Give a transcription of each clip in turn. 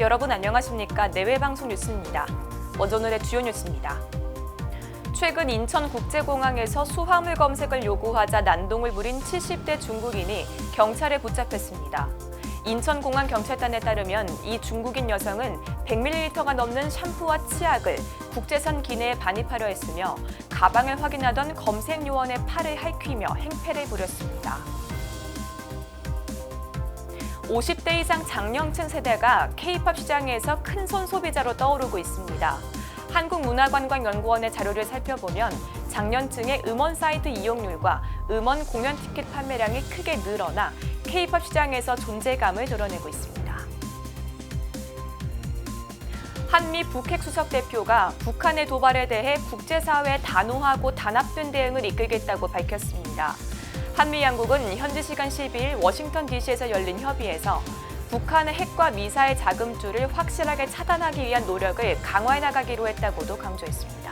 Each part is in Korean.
여러분 안녕하십니까? 내외방송 뉴스입니다. 먼저 오늘의 주요 뉴스입니다. 최근 인천국제공항에서 수화물 검색을 요구하자 난동을 부린 70대 중국인이 경찰에 붙잡혔습니다. 인천공항 경찰단에 따르면 이 중국인 여성은 100ml가 넘는 샴푸와 치약을 국제선 기내에 반입하려 했으며 가방을 확인하던 검색 요원의 팔을 핥히며 행패를 부렸습니다. 50대 이상 장년층 세대가 K-팝 시장에서 큰손 소비자로 떠오르고 있습니다. 한국문화관광연구원의 자료를 살펴보면 장년층의 음원 사이트 이용률과 음원 공연 티켓 판매량이 크게 늘어나 K-팝 시장에서 존재감을 드러내고 있습니다. 한미 북핵 수석 대표가 북한의 도발에 대해 국제사회에 단호하고 단합된 대응을 이끌겠다고 밝혔습니다. 한미 양국은 현지 시간 12일 워싱턴 DC에서 열린 협의에서 북한의 핵과 미사일 자금줄을 확실하게 차단하기 위한 노력을 강화해 나가기로 했다고도 강조했습니다.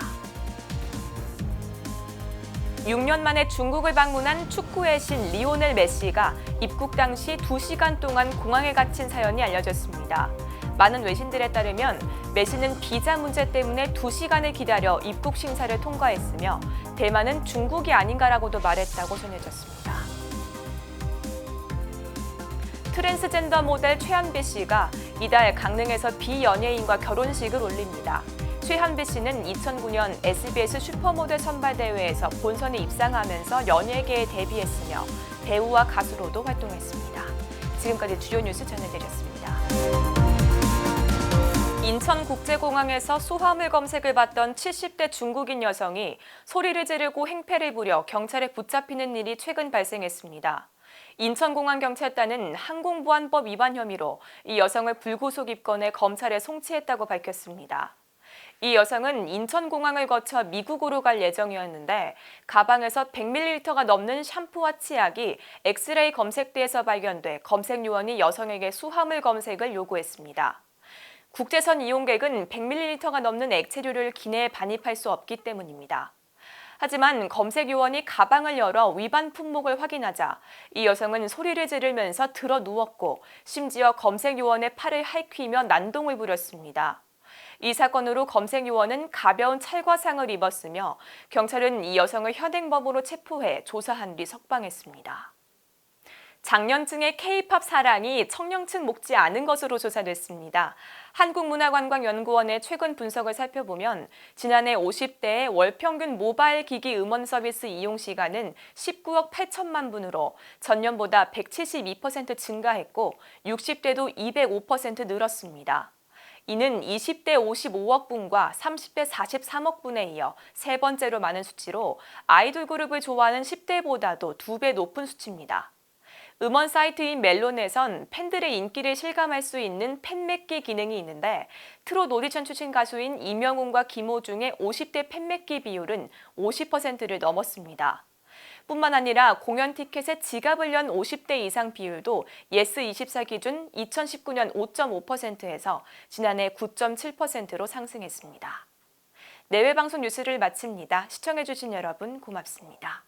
6년 만에 중국을 방문한 축구의 신 리오넬 메시가 입국 당시 2시간 동안 공항에 갇힌 사연이 알려졌습니다. 많은 외신들에 따르면 메시는 비자 문제 때문에 2시간을 기다려 입국 심사를 통과했으며 대만은 중국이 아닌가라고도 말했다고 전해졌습니다. 트랜스젠더 모델 최한비 씨가 이달 강릉에서 비연예인과 결혼식을 올립니다. 최한비 씨는 2009년 SBS 슈퍼모델 선발대회에서 본선에 입상하면서 연예계에 데뷔했으며 배우와 가수로도 활동했습니다. 지금까지 주요 뉴스 전해드렸습니다. 인천국제공항에서 수화물 검색을 받던 70대 중국인 여성이 소리를 지르고 행패를 부려 경찰에 붙잡히는 일이 최근 발생했습니다. 인천공항경찰단은 항공보안법 위반 혐의로 이 여성을 불구속 입건해 검찰에 송치했다고 밝혔습니다. 이 여성은 인천공항을 거쳐 미국으로 갈 예정이었는데 가방에서 100ml가 넘는 샴푸와 치약이 엑스레이 검색대에서 발견돼 검색 요원이 여성에게 수화물 검색을 요구했습니다. 국제선 이용객은 100ml가 넘는 액체류를 기내에 반입할 수 없기 때문입니다. 하지만 검색 요원이 가방을 열어 위반 품목을 확인하자 이 여성은 소리를 지르면서 들어 누웠고 심지어 검색 요원의 팔을 핥히며 난동을 부렸습니다. 이 사건으로 검색 요원은 가벼운 찰과상을 입었으며 경찰은 이 여성을 현행범으로 체포해 조사한 뒤 석방했습니다. 장년층의 K-팝 사랑이 청년층 목지 않은 것으로 조사됐습니다. 한국문화관광연구원의 최근 분석을 살펴보면 지난해 50대의 월 평균 모바일 기기 음원 서비스 이용 시간은 19억 8천만 분으로 전년보다 172% 증가했고 60대도 205% 늘었습니다. 이는 20대 55억 분과 30대 43억 분에 이어 세 번째로 많은 수치로 아이돌 그룹을 좋아하는 10대보다도 두 배 높은 수치입니다. 음원 사이트인 멜론에선 팬들의 인기를 실감할 수 있는 팬맺기 기능이 있는데 트롯 오디션 출신 가수인 이명웅과 김호중의 50대 팬맺기 비율은 50%를 넘었습니다. 뿐만 아니라 공연 티켓에 지갑을 연 50대 이상 비율도 예스24 기준 2019년 5.5%에서 지난해 9.7%로 상승했습니다. 내외 방송 뉴스를 마칩니다. 시청해주신 여러분 고맙습니다.